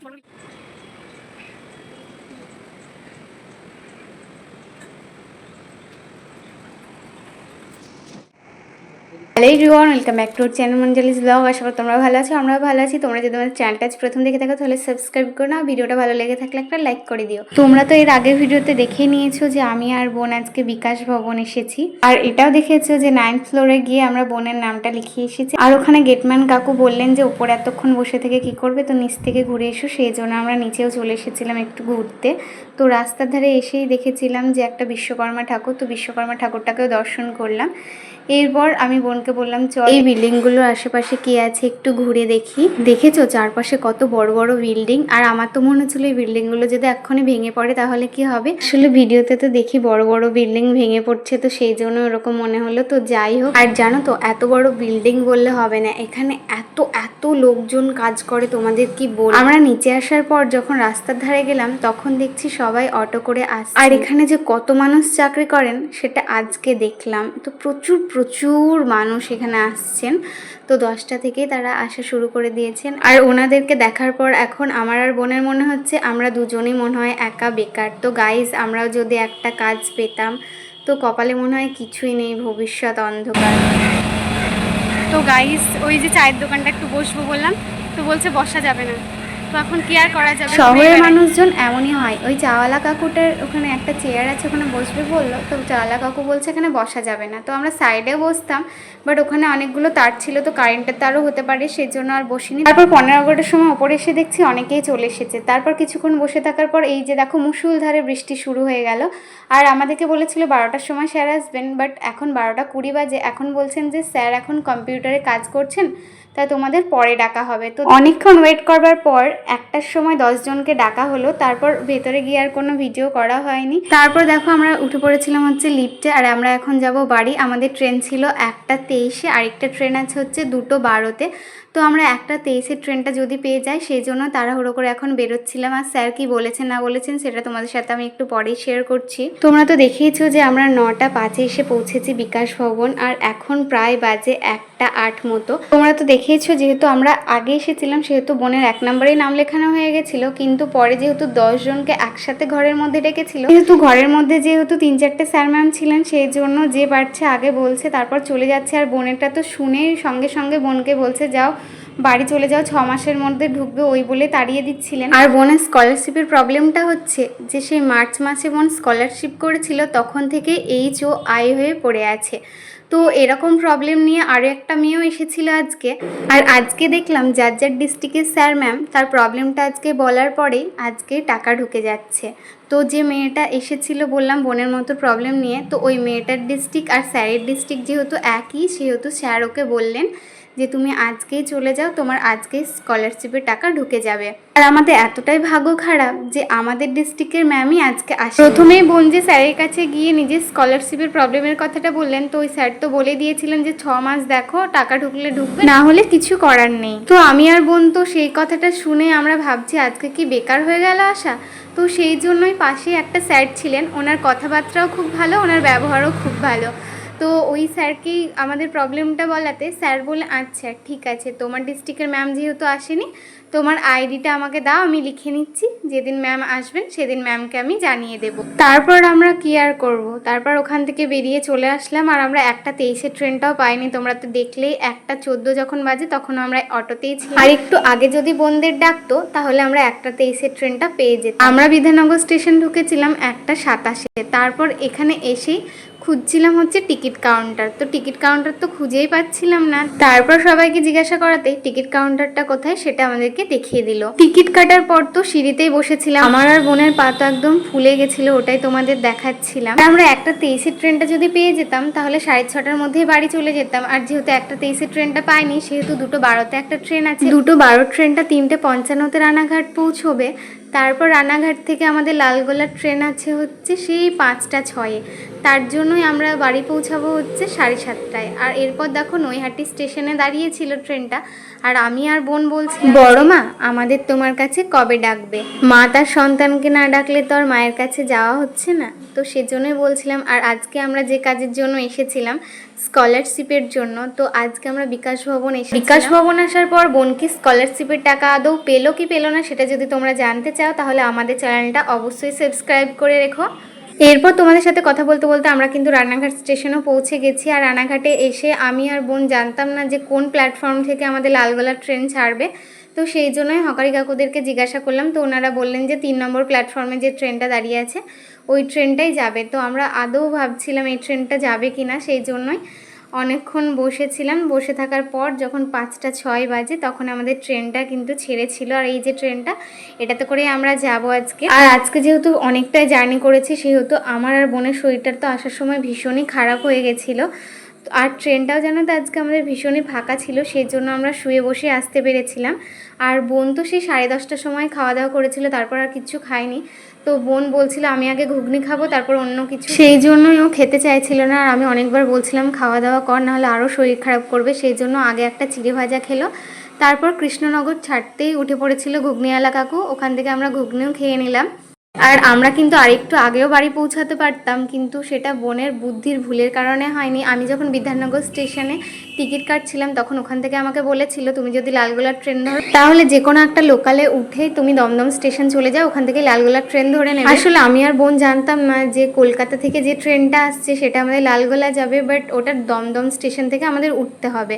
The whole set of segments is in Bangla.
Gracias. Hello everyone, welcome back to channel Manjali's blog. আশা করি তোমরা ভালো আছো আমরা ভালো আছি। তোমরা যদি আমাদের চ্যানেলটা প্রথম দেখে থাকো, তাহলে সাবস্ক্রাইব করো না, ভিডিওটা ভালো লেগে থাকলে একটা লাইক করে দিও। তোমরা তো এর আগের ভিডিওতে দেখে নিয়েছো যে আমি আর বোন আজকে বিকাশ ভবন এসেছি। আর এটাও দেখেছ যে নাইন্থ ফ্লোরে গিয়ে আমরা বোনের নামটা লিখিয়ে এসেছি। আর ওখানে গেটম্যান কাকু বললেন যে উপরে এতক্ষণ বসে থেকে কি করবে, তো নিচ থেকে ঘুরে এসো। সেই জন্য আমরা নিচেও চলে এসেছিলাম একটু ঘুরতে। তো রাস্তার ধারে এসেই দেখেছিলাম যে একটা বিশ্বকর্মা ঠাকুর, তো বিশ্বকর্মা ঠাকুরটাকেও দর্শন করলাম। এরপর আমি বোনকে বললাম, চল। এই বিল্ডিংগুলোর আশেপাশে কি আছে একটু ঘুরে দেখি। দেখেছ? চারপাশে কত বড় বড় বিল্ডিং। আর আমার তো মনে হচ্ছিল এই বিল্ডিংগুলো যদি এক্ষুনি ভেঙে পড়ে তাহলে কি হবে? আসলে ভিডিওতে তো দেখি বড় বড় বিল্ডিং ভেঙে পড়ছে, তো সেই জন্য ওরকম মনে হলো। তো যাই হোক, আর জানো তো, এত বড় বিল্ডিং বললে হবে না। এখানে এত এত লোকজন কাজ করে, তোমাদের কি বল? আমরা নিচে আসার পর যখন রাস্তার ধারে গেলাম, তখন দেখছি সবাই অটো করে আসছে। আর এখানে যে কত মানুষ চাকরি করেন, সেটা আজকে দেখলাম। তো প্রচুর প্রচুর মানুষ এখানে আসছেন। তো দশটা থেকেই তারা আসা শুরু করে দিয়েছেন। আর ওনাদেরকে দেখার পর এখন আমার আর বোনের মনে হচ্ছে আমরা দুজনেই মনে হয় একা বেকার। তো গাইজ আমরাও যদি একটা কাজ পেতাম, তো কপালে মনে হয় কিছুই নেই, ভবিষ্যৎ অন্ধকার। তো গাইস ওই যে চায়ের দোকানটা একটু বসবো বললাম, তো বলছে বসা যাবে না। এখন কি আর করা যাবে? শহরের মানুষজন এমনই হয়। ওই চাওয়ালা কাকুটার ওখানে একটা চেয়ার আছে ওখানে বসবে বলল। তো চাওয়ালা কাকু বলছে এখানে বসা যাবে না। তো আমরা সাইডে বসতাম বাট ওখানে অনেকগুলো তার ছিল তো কারেন্টের তারও হতে পারে সেই জন্য আর বসিনি। তারপর পনেরো আগস্টের সময় ওপরে এসে দেখছি অনেকেই চলে এসেছে। তারপর কিছুক্ষণ বসে থাকার পর এই যে দেখো মুসুলধারে বৃষ্টি শুরু হয়ে গেল। আর আমাদেরকে বলেছিল বারোটার সময় স্যার আসবেন বাট এখন বারোটা কুড়ি বাজে। এখন বলছেন যে স্যার এখন কম্পিউটারে কাজ করছেন তাই তোমাদের পরে ডাকা হবে। তো অনেকক্ষণ ওয়েট করবার পর একটার সময় দশজনকে ডাকা হলো, তারপর ভেতরে গিয়ে আর কোনো ভিডিও করা হয়নি। তারপর দেখো আমরা উঠে পড়েছিলাম হচ্ছে লিফটে, আর আমরা এখন যাব বাড়ি। আমাদের ট্রেন ছিল একটা তেইশে, আরেকটা ট্রেন আছে হচ্ছে দুটো বারোতে। তো আমরা একটা তেইশের ট্রেনটা যদি পেয়ে যাই, সেই জন্য তাড়াহুড়ো করে এখন বেরোচ্ছিলাম। আর স্যার কি বলেছেন, না বলেছেন, সেটা তোমাদের সাথে আমি একটু পরেই শেয়ার করছি। তোমরা তো দেখিয়েছো যে আমরা নটা পাঁচে এসে পৌঁছেছি বিকাশ ভবন, আর এখন প্রায় বাজে একটা আট মতো। তোমরা তো দেখিয়েছো যেহেতু আমরা আগে এসেছিলাম, সেহেতু বোনের এক নম্বরেই নাম লেখানো হয়ে গেছিল, কিন্তু পরে যেহেতু দশ জনকে একসাথে ঘরের মধ্যে ডেকেছিল, যেহেতু ঘরের মধ্যে যেহেতু তিন চারটে স্যার ম্যাম ছিলেন, সেই জন্য যে পারছে আগে বলছে, তারপর চলে যাচ্ছে। আর বোনেরটা তো শুনেই সঙ্গে সঙ্গে বোনকে বলছে, যাও বাড়ি চলে যাও ছ মাসের মধ্যে ঢুকবে ওই বলে তাড়িয়ে দিচ্ছিলেন। আর বোনের স্কলারশিপের প্রবলেমটা হচ্ছে যে সেই মার্চ মাসে বোন স্কলারশিপ করেছিল, তখন থেকে এইচ ও আই হয়ে পড়ে আছে। তো এরকম প্রবলেম নিয়ে আরও একটা মেয়েও এসেছিল আজকে। আর আজকে দেখলাম যার যার ডিস্ট্রিক্টের স্যার ম্যাম তার প্রবলেমটা আজকে বলার পরেই আজকে টাকা ঢুকে যাচ্ছে। তো যে মেয়েটা এসেছিল বললাম বোনের মতো প্রবলেম নিয়ে, তো ওই মেয়েটার ডিস্ট্রিক্ট আর স্যারের ডিস্ট্রিক্ট যেহেতু একই, সেহেতু স্যার ওকে বললেন যে তুমি আজকেই চলে যাও, তোমার আজকেই স্কলারশিপের টাকা ঢুকে যাবে। আর আমাদের এতটাই ভাগ্য খারাপ যে আমাদের ডিস্ট্রিক্টের ম্যামই আজকে আসে প্রথমেই বোন যে স্যারের কাছে গিয়ে নিজের স্কলারশিপের প্রবলেমের কথাটা বললেন, তো ওই স্যার তো বলে দিয়েছিলেন যে, ছ মাস দেখো, টাকা ঢুকলে ঢুকবে, না হলে কিছু করার নেই। তো আমি আর বোন তো সেই কথাটা শুনে আমরা ভাবছি, আজকে কি বেকার হয়ে গেল আসা তো সেই জন্যই পাশে একটা স্যার ছিলেন, ওনার কথাবার্তাও খুব ভালো, ওনার ব্যবহারও খুব ভালো। তো ওই স্যারকেই আমাদের প্রবলেমটা বলাতে স্যার বলে আচ্ছা ঠিক আছে, তোমার ডিস্ট্রিক্টের ম্যাম যেহেতু আসেনি, তোমার আইডিটা আমাকে দাও, আমি লিখে নিচ্ছি। যেদিন ম্যাম আসবেন, সেদিন ম্যামকে আমি জানিয়ে দেব। তারপর আমরা কি আর করব? তারপর ওখান থেকে বেরিয়ে চলে আসলাম, আর আমরা একটা তেইশের ট্রেনটাও পাইনি। তোমরা তো দেখলেই, একটা চোদ্দ যখন বাজে, তখন আমরা অটোতেই ছিলাম। আর একটু আগে যদি বোনদের ডাকতো, তাহলে আমরা একটা তেইশের ট্রেনটা পেয়ে যেতাম। আমরা বিধাননগর স্টেশন ঢুকেছিলাম একটা সাতাশে। তারপর এখানে এসেই খুঁজছিলাম হচ্ছে টিকিট কাউন্টার। তো টিকিট কাউন্টার তো খুঁজেই পাচ্ছিলাম না। তারপর সবাইকে জিজ্ঞাসা করাতে টিকিট কাউন্টারটা কোথায় সেটা আমাদেরকে দেখিয়ে দিল। টিকিট কাটার পর তো সিঁড়িতেই বসেছিলাম। আমার আর বোনের পা তো একদম ফুলে গেছিল, ওটাই তোমাদের দেখাচ্ছিলাম। আমরা একটা তেইশের ট্রেনটা যদি পেয়ে যেতাম, তাহলে সাড়ে ছটার মধ্যেই বাড়ি চলে যেতাম। আর যেহেতু একটা তেইশের ট্রেনটা পাইনি, সেহেতু দুটো বারোতে একটা ট্রেন আছে। দুটো বারো ট্রেনটা তিনটে পঞ্চান্নতে রানাঘাট পৌঁছবে। তারপর রানাঘাট থেকে আমাদের লালগোলার ট্রেন আছে হচ্ছে সেই পাঁচটা ছয়ে। তার জন্যই আমরা বাড়ি পৌঁছাবো হচ্ছে সাড়ে সাতটায়। আর এরপর দেখো নৈহাটি স্টেশনে দাঁড়িয়েছিল ট্রেনটা। আর আমি আর বোন বলছি, বড় মা, আমাদের তোমার কাছে কবে ডাকবে? মা তার সন্তানকে না ডাকলে তো আর মায়ের কাছে যাওয়া হচ্ছে না। তো সেজন্যই বলছিলাম, আর আজকে আমরা যে কাজের জন্য এসেছিলাম স্কলারশিপের জন্য, তো আজকে আমরা বিকাশ ভবন এসে বিকাশ ভবন আসার পর বোনকে স্কলারশিপের টাকা আদৌ পেল কি পেল না, সেটা যদি তোমরা জানতে চাও তাহলে আমাদের চ্যানেলটা অবশ্যই সাবস্ক্রাইব করে রেখো। এরপর তোমাদের সাথে কথা বলতে বলতে আমরা কিন্তু রানাঘাট স্টেশনেও পৌঁছে গেছি। আর রানাঘাটে এসে আমি আর বোন জানতাম না যে কোন প্ল্যাটফর্ম থেকে আমাদের লালগোলার ট্রেন ছাড়বে। তো সেই জন্যই হকারি কাকুদেরকে জিজ্ঞাসা করলাম। তো ওনারা বললেন যে তিন নম্বর প্ল্যাটফর্মে যে ট্রেনটা দাঁড়িয়ে আছে, ওই ট্রেনটাই যাবে। তো আমরা আদৌ ভাবছিলাম এই ট্রেনটা যাবে কি না সেই জন্যই অনেকক্ষণ বসেছিলাম। বসে থাকার পর যখন পাঁচটা ছয় বাজে তখন আমাদের ট্রেনটা কিন্তু ছেড়েছিল। আর এই যে ট্রেনটা, এটাতে করে আমরা যাব আজকে। আর আজকে যেহেতু অনেকটাই জার্নি করেছি, সেহেতু আমার আর বোনের শরীরটা তো আসার সময় ভীষণই খারাপ হয়ে গেছিল। আর ট্রেনটাও জানো তো আজকে আমাদের ভীষণই ফাঁকা ছিল সেই জন্য আমরা শুয়ে বসে আসতে পেরেছিলাম। আর বোন তো সেই সাড়ে দশটার সময় খাওয়া দাওয়া করেছিল, তারপর আর কিছু খায়নি। তো বোন বলছিল আমি আগে ঘুগনি খাব তারপর অন্য কিছু সেই জন্যই ও খেতে চাইছিল না আর আমি অনেকবার বলছিলাম খাওয়া দাওয়া কর নাহলে আরও শরীর খারাপ করবে। সেই জন্য আগে একটা চিড়ে ভাজা খেলো। তারপর কৃষ্ণনগর ছাড়তেই উঠে পড়েছিল ঘুগনিওয়ালা কাকু। ওখান থেকে আমরা ঘুগনিও খেয়ে নিলাম। আর আমরা কিন্তু আরেকটু আগেও বাড়ি পৌঁছাতে পারতাম, কিন্তু সেটা বোনের বুদ্ধির ভুলের কারণে হয়নি। আমি যখন বিধাননগর স্টেশনে টিকিট কাটছিলাম, তখন ওখান থেকে আমাকে বলেছিল, তুমি যদি লালগোলার ট্রেন ধরো, তাহলে যে কোনো একটা লোকালে উঠে তুমি দমদম স্টেশন চলে যাও, ওখান থেকে লালগোলার ট্রেন ধরে নেবে। আসলে আমি আর বোন জানতাম না যে কলকাতা থেকে যে ট্রেনটা আসছে, সেটা আমাদের লালগোলা যাবে, বাট ওটা দমদম স্টেশন থেকে আমাদের উঠতে হবে।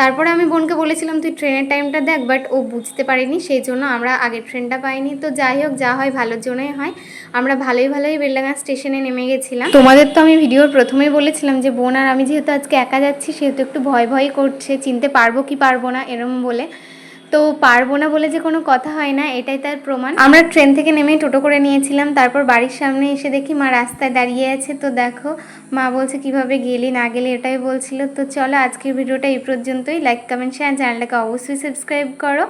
তারপরে আমি বোনকে বলেছিলাম, তুই ট্রেনের টাইমটা দেখ, বাট ও বুঝতে পারিনি, সেই জন্য আমরা আগের ট্রেনটা পাইনি। তো যাই হোক, যা হয় ভালোর জন্যই হয়। আমরা ভালোই ভালোই বেলডাঙ্গা স্টেশনে নেমে গেছিলাম। তোমাদের তো আমি ভিডিওর প্রথমেই বলেছিলাম যে বোন আর আমি যেহেতু আজকে একা যাচ্ছি, সেহেতু একটু ভয় ভয় করছে, চিনতে পারব কি পারব না এরম বলে। তো পারব না বলে যে কোনো কথা হয় না, এটাই তার প্রমাণ। আমরা ট্রেন থেকে নেমে টোটো করে নিয়েছিলাম, তারপর বাড়ির সামনে এসে দেখি মা রাস্তায় দাঁড়িয়ে আছে। তো দেখো, মা বলছে, কীভাবে গেলি না গেলি? এটাই বলছিল। তো চলো আজকের ভিডিওটা এই পর্যন্তই। লাইক কমেন্ট শেয়ার চ্যানেলটাকে অবশ্যই সাবস্ক্রাইব করো।